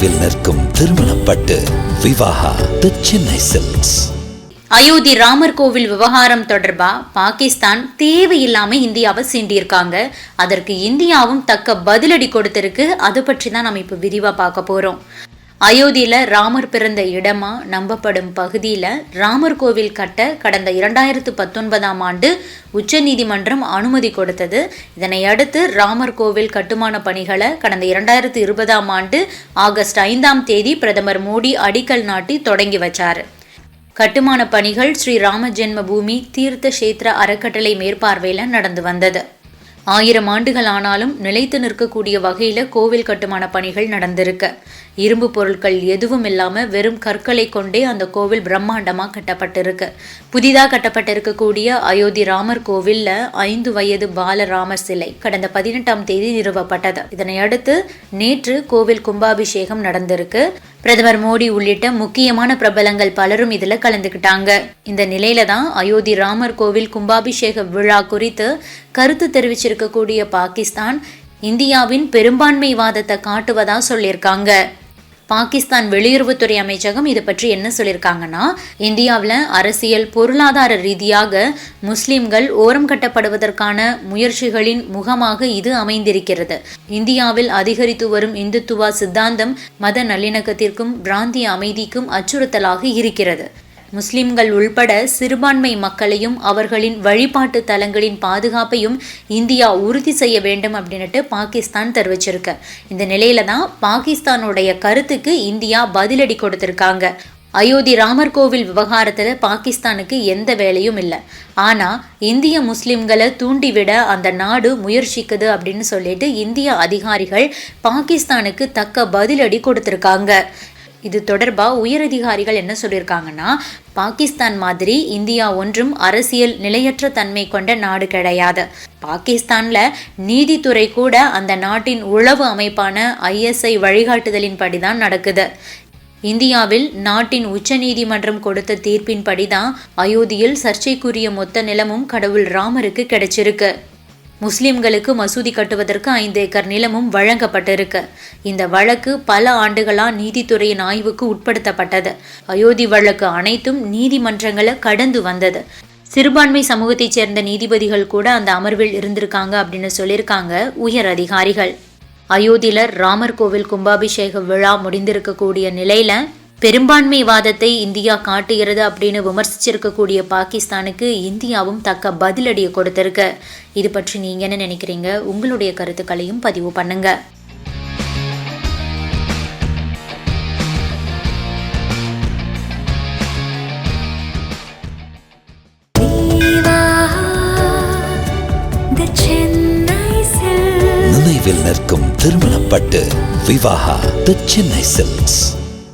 நினைவில் நிற்கும் திருமணப்பட்டு விவாகா தி சென்னை சில்க்ஸ் அயோத்தி ராமர் கோவில் விவகாரம் தொடர்பா? பாகிஸ்தான் தேவையில்லாம இந்தியாவை சீண்டியிருக்காங்க. அதற்கு இந்தியாவும் தக்க பதிலடி கொடுத்திருக்கு. அது பற்றி தான் நம்ம இப்போ விரிவா பார்க்க போறோம். அயோத்தியில் ராமர் பிறந்த இடமா நம்பப்படும் பகுதியில் ராமர் கோவில் கட்ட கடந்த இரண்டாயிரத்து பத்தொன்பதாம் ஆண்டு உச்சநீதிமன்றம் அனுமதி கொடுத்தது. இதனை அடுத்து ராமர் கோவில் கட்டுமான பணிகளை கடந்த இரண்டாயிரத்து இருபதாம் ஆண்டு ஆகஸ்ட் ஐந்தாம் தேதி பிரதமர் மோடி அடிக்கல் நாட்டி தொடங்கி வச்சார். கட்டுமான பணிகள் ஸ்ரீ ராம ஜென்ம பூமி தீர்த்த கஷேத்திர அறக்கட்டளை மேற்பார்வையில் நடந்து வந்தது. ஆயிரம் ஆண்டுகள் ஆனாலும் நிலைத்து நிற்கக்கூடிய வகையில் கோவில் கட்டுமான பணிகள் நடந்திருக்கு. இரும்பு பொருட்கள் எதுவும் இல்லாமல் வெறும் கற்களை கொண்டே அந்த கோவில் பிரம்மாண்டமாக கட்டப்பட்டிருக்கு. புதிதாக கட்டப்பட்டிருக்கக்கூடிய அயோத்தி ராமர் கோவிலில் ஐந்து வயது பாலராமர் சிலை கடந்த பதினெட்டாம் தேதி நிறுவப்பட்டது. இதனை அடுத்து நேற்று கோவில் கும்பாபிஷேகம் நடந்திருக்கு. பிரதமர் மோடி உள்ளிட்ட முக்கியமான பிரபலங்கள் பலரும் இதில் கலந்துக்கிட்டாங்க இந்த நிலையில தான் அயோத்தி ராமர் கோவில் கும்பாபிஷேக விழா குறித்து கருத்து தெரிவிச்சிருக்கக்கூடிய பாகிஸ்தான் இந்தியாவின் பெரும்பான்மைவாதத்தை காட்டுவதா சொல்லியிருக்காங்க. பாகிஸ்தான் வெளியுறவுத்துறை அமைச்சகம் இதை பற்றி என்ன சொல்லியிருக்காங்கன்னா இந்தியாவில் அரசியல் பொருளாதார ரீதியாக முஸ்லிம்கள் ஓரம் கட்டப்படுவதற்கான முயற்சிகளின் முகமாக இது அமைந்திருக்கிறது. இந்தியாவில் அதிகரித்து வரும் இந்துத்துவா சித்தாந்தம் மத நல்லிணக்கத்திற்கும் பிராந்திய அமைதிக்கும் அச்சுறுத்தலாக இருக்கிறது. முஸ்லிம்கள் உள்பட சிறுபான்மை மக்களையும் அவர்களின் வழிபாட்டு தலங்களின் பாதுகாப்பையும் இந்தியா உறுதி செய்ய வேண்டும் அப்படின்னுட்டு பாகிஸ்தான் தெரிவிச்சிருக்கு. இந்த நிலையில தான் பாகிஸ்தானுடைய கருத்துக்கு இந்தியா பதிலடி கொடுத்திருக்காங்க. அயோத்தி ராமர் கோவில் விவகாரத்தில் பாகிஸ்தானுக்கு எந்த வேலையும் இல்லை. ஆனால் இந்திய முஸ்லிம்களை தூண்டிவிட அந்த நாடு முயற்சிக்குது அப்படின்னு சொல்லிட்டு இந்திய அதிகாரிகள் பாகிஸ்தானுக்கு தக்க பதிலடி கொடுத்துருக்காங்க. இது தொடர்பாக உயரதிகாரிகள் என்ன சொல்லியிருக்காங்கன்னா பாகிஸ்தான் மாதிரி இந்தியா ஒன்றும் அரசியல் நிலையற்ற தன்மை கொண்ட நாடு கிடையாது. பாகிஸ்தானில் நீதித்துறை கூட அந்த நாட்டின் உளவு அமைப்பான ஐஎஸ்ஐ வழிகாட்டுதலின்படி தான் நடக்குது. இந்தியாவில் நாட்டின் உச்ச நீதிமன்றம் கொடுத்த தீர்ப்பின்படி தான் அயோத்தியில் சர்ச்சைக்குரிய மொத்த நிலமும் கடவுள் ராமருக்கு கிடைச்சிருக்கு. முஸ்லிம்களுக்கு மசூதி கட்டுவதற்கு ஐந்து ஏக்கர் நிலமும் வழங்கப்பட்டிருக்கு. இந்த வழக்கு பல ஆண்டுகளாக நீதித்துறையின் ஆய்வுக்கு உட்படுத்தப்பட்டது. அயோத்தி வழக்கு அனைத்தும் நீதிமன்றங்களை கடந்து வந்தது. சிறுபான்மை சமூகத்தைச் சேர்ந்த நீதிபதிகள் கூட அந்த அமர்வில் இருந்திருக்காங்க அப்படின்னு சொல்லியிருக்காங்க உயர் அதிகாரிகள். அயோத்தியில் ராமர் கோவில் கும்பாபிஷேக விழா முடிந்திருக்கக்கூடிய நிலையில பெரும்பான்மைவாதத்தை இந்தியா காட்டுகிறது அப்படின்னு விமர்சிச்சிருக்கக்கூடிய பாகிஸ்தானுக்கு இந்தியாவும் தக்க பதிலடியை கொடுத்திருக்கு. இது பற்றி நீங்க என்ன நினைக்கிறீங்க? உங்களுடைய கருத்துக்களையும் பதிவு பண்ணுங்க. நினைவில் நிற்கும் திருமணப்பட்டு விவாகா தி சென்னை சில்க்ஸ்